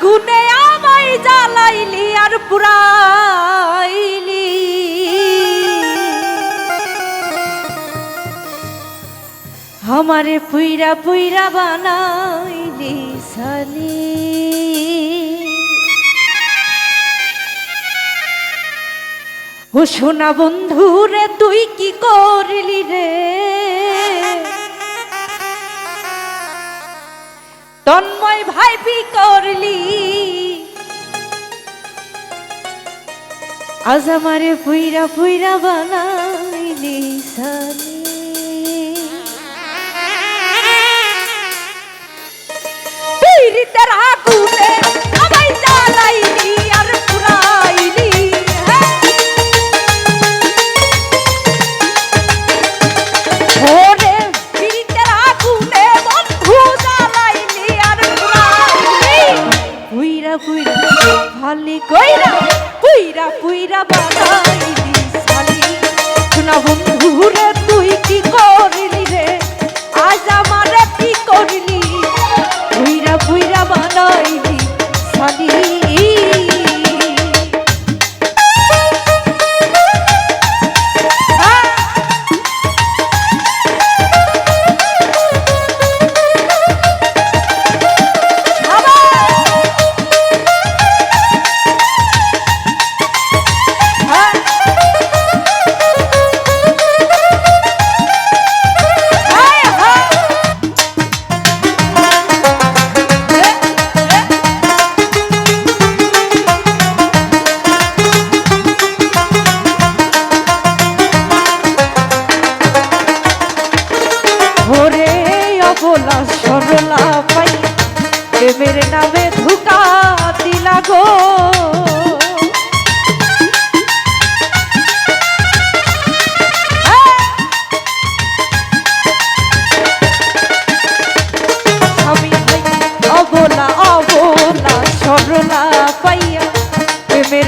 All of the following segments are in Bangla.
আগুনে আমায় জ্বালাইলি আর পুরাইলি। আমারে পুইরা পুইরা বানাইলি সালি ও সোনা বন্ধু রে তুই কি করলি রে? তন্ময় ভাইপি করলি। আজ আমারে ফুইরা ফুইরা বানাইলি সালি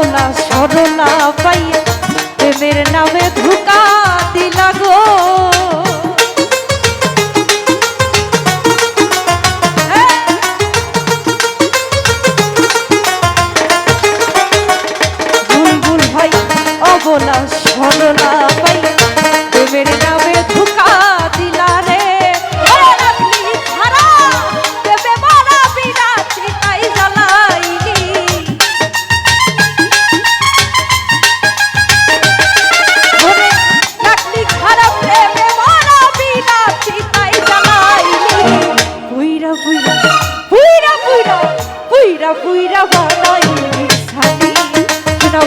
অবলা সরলা পাইয়া প্রেমের নামে ধোকা পুইরা পুইরা পুইরা পুইরা পুইরা পুইরা বানাইলি শাড়ি সেটা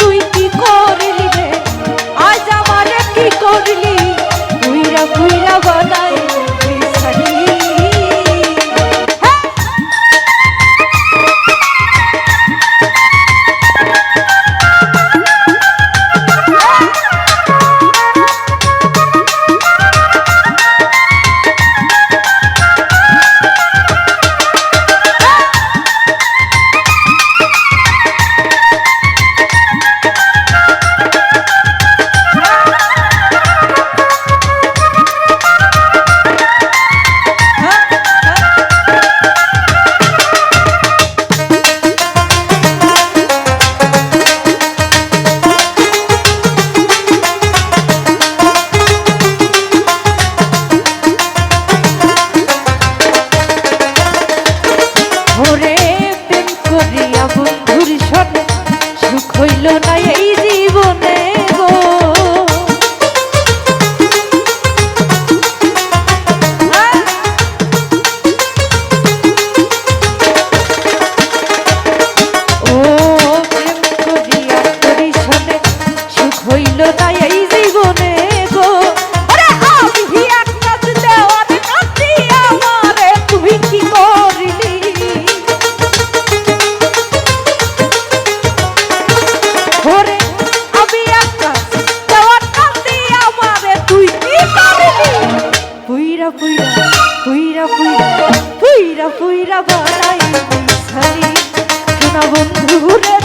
তুই কি করলি রে? আজ আমারে কি করলি? পুইরা বাড়াই সারি শোনা বন্ধু